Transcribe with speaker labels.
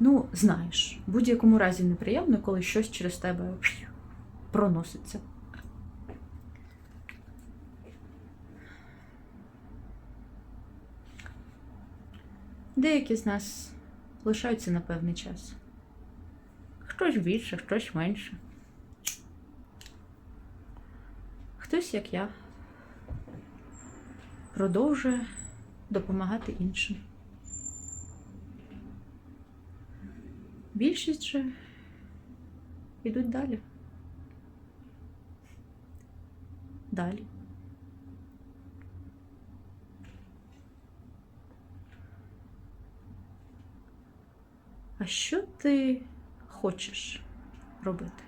Speaker 1: Ну, знаєш, в будь-якому разі неприємно, коли щось через тебе проноситься. Деякі з нас лишаються на певний час. Хтось більше, хтось менше. Хтось, як я, продовжує допомагати іншим. Більшість же йдуть далі. Далі. А що ти хочеш робити?